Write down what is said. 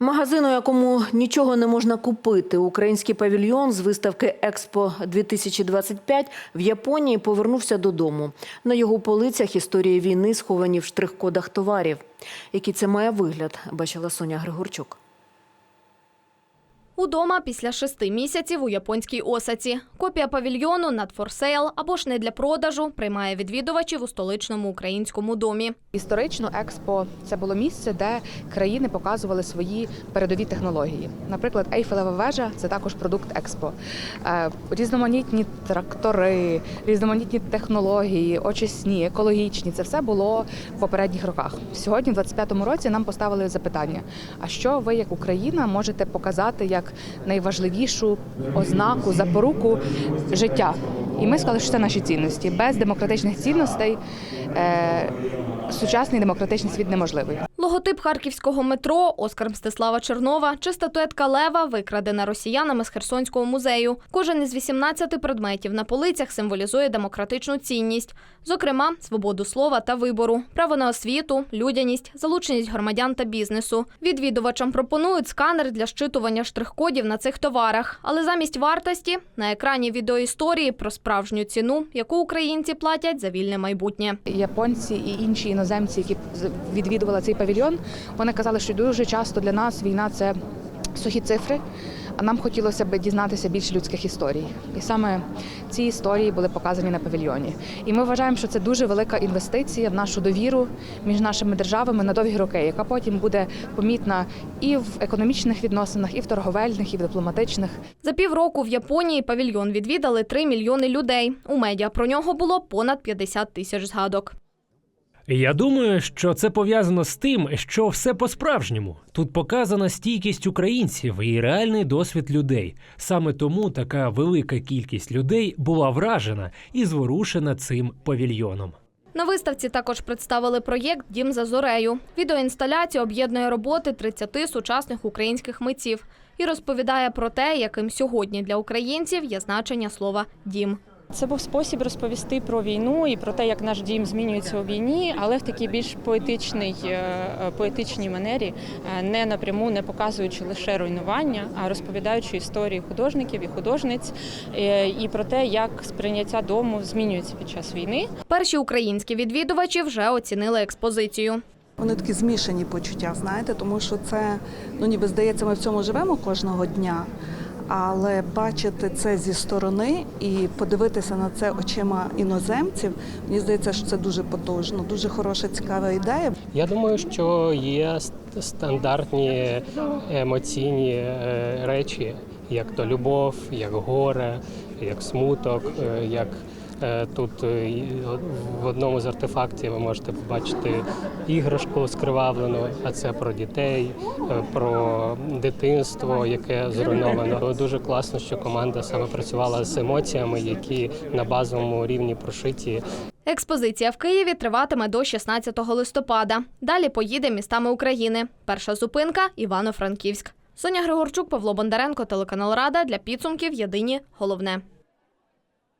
Магазин, у якому нічого не можна купити, український павільйон з виставки Експо 2025 в Японії повернувся додому. На його полицях історії війни сховані в штрих-кодах товарів. Який це має вигляд, бачила Соня Григорчук. Удома після шести місяців у японській Осаці. Копія павільйону над форсейл або ж не для продажу приймає відвідувачів у столичному українському домі. Історично експо це було місце, де країни показували свої передові технології. Наприклад, Ейфелева вежа це також продукт експо. Е, Різноманітні трактори, різноманітні технології, очисні, екологічні це все було в попередніх роках. Сьогодні, в 25-му році, нам поставили запитання: а що ви, як Україна, можете показати як найважливішу ознаку, запоруку життя? І ми сказали, що це наші цінності. Без демократичних цінностей е, сучасний демократичний світ неможливий. Логотип харківського метро, Оскар Мстислава Чернова чи статуетка Лева викрадена росіянами з Херсонського музею. Кожен із 18 предметів на полицях символізує демократичну цінність, зокрема, свободу слова та вибору, право на освіту, людяність, залученість громадян та бізнесу. Відвідувачам пропонують сканер для щитування штрих-кодів на цих товарах, але замість вартості на екрані відеоісторії про справжню ціну, яку українці платять за вільне майбутнє. Японці і інші іноземці, які відвідували цей павільйон, вони казали, що дуже часто для нас війна це сухі цифри. А нам хотілося б дізнатися більше людських історій, і саме ці історії були показані на павільйоні. І ми вважаємо, що це дуже велика інвестиція в нашу довіру між нашими державами на довгі роки, яка потім буде помітна і в економічних відносинах, і в торговельних, і в дипломатичних. За півроку в Японії павільйон відвідали 3 мільйони людей. У медіа про нього було понад 50 тисяч згадок. Я думаю, що це пов'язано з тим, що все по-справжньому. Тут показана стійкість українців і реальний досвід людей. Саме тому така велика кількість людей була вражена і зворушена цим павільйоном. На виставці також представили проєкт Дім за зорею. Відеоінсталяція об'єднує роботи 30 сучасних українських митців і розповідає про те, яким сьогодні для українців є значення слова дім. Це був спосіб розповісти про війну і про те, як наш дім змінюється у війні, але в такій більш поетичній, е, е, поетичній манері, е, не напряму не показуючи лише руйнування, а розповідаючи історії художників і художниць і про те, як сприйняття дому змінюється під час війни. Перші українські відвідувачі вже оцінили експозицію. Вони такі змішані почуття, знаєте, тому що це, ну ніби здається, ми в цьому живемо кожного дня. Але бачити це зі сторони і подивитися на це очима іноземців, мені здається, що це дуже потужно, дуже хороша, цікава ідея. Я думаю, що є стандартні емоційні е, речі, як то любов, як горе, як смуток, е, як тут е, в одному з артефактів ви можете побачити іграшку скривавлену, а це про дітей, е, про дитинство, яке зруйновано. Дуже класно, що команда саме працювала з емоціями, які на базовому рівні прошиті Експозиція в Києві триватиме до 16 листопада. Далі поїде містами України. Перша зупинка Івано-Франківськ. Соня Григорчук, Павло Бондаренко, телеканал Рада для підсумків Єдині головне.